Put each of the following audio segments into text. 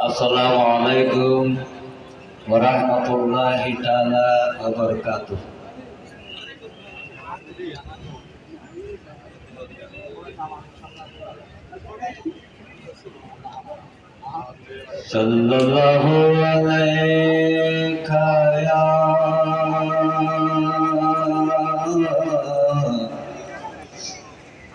আসসালামু আলাইকুম ওয়া বারাকাতুহু সাল্লাল্লাহু আলাইকা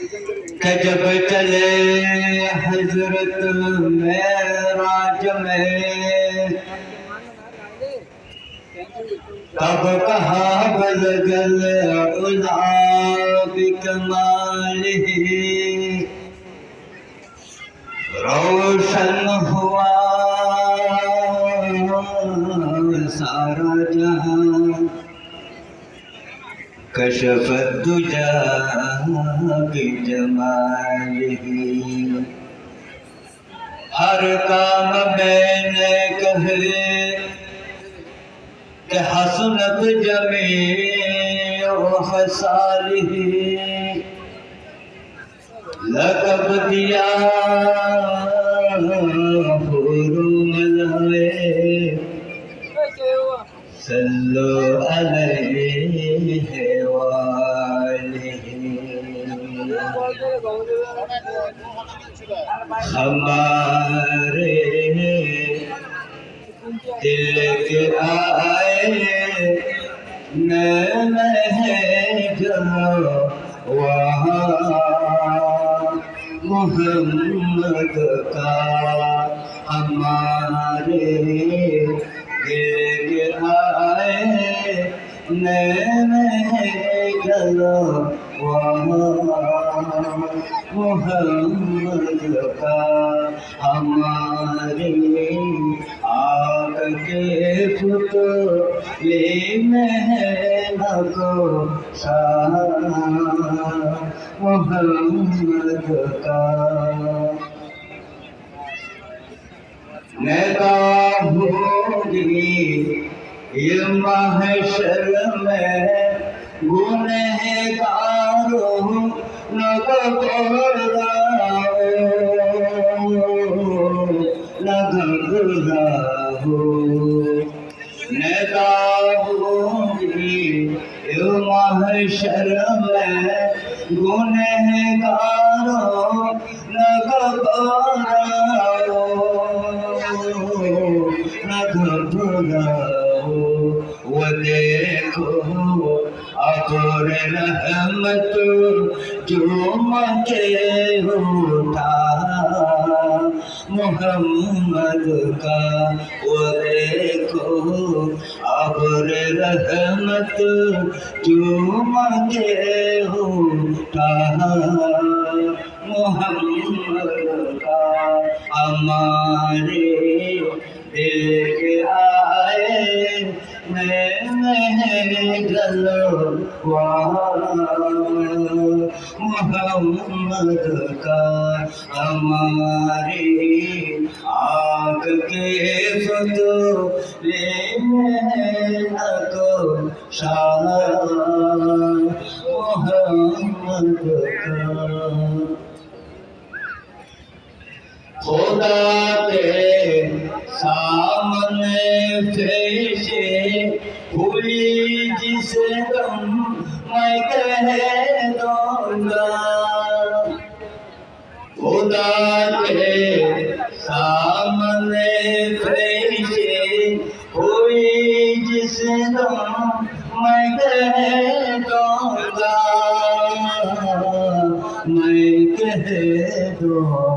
تجب تلے حضرت معراج میں تب کہا بزگل علا بکمالہ روشن ہوا سارا جہاں कशफत दुजा हर काम मैंने कहे कि हसनत जमे हसालिही लकब दिया हमारे दिल के आए नैन है जो वहाँ मोहम्मद का हमारे दिल के आए नैन है जो محمد کا ہمارے آگ کے خود لے محل کو سارا محمد کا ندا ہوگی یہ محشر میں گنہگار محشر میں گنہگاروں لگا रहमत झूम मोहम्मद का ओरे अब रहमत के होता मोहम्मद का हमारे दिल आ গেল মোহাম্মদ কার আমারে আগ কে ফতো রে মোহাম্মদ খোদা তে সামনে कोई जिसे तुम मैं कह दूंगा खुदा के सामने फैसे कोई जिसे तुम मैं कह दूंगा मैं कह दूंगा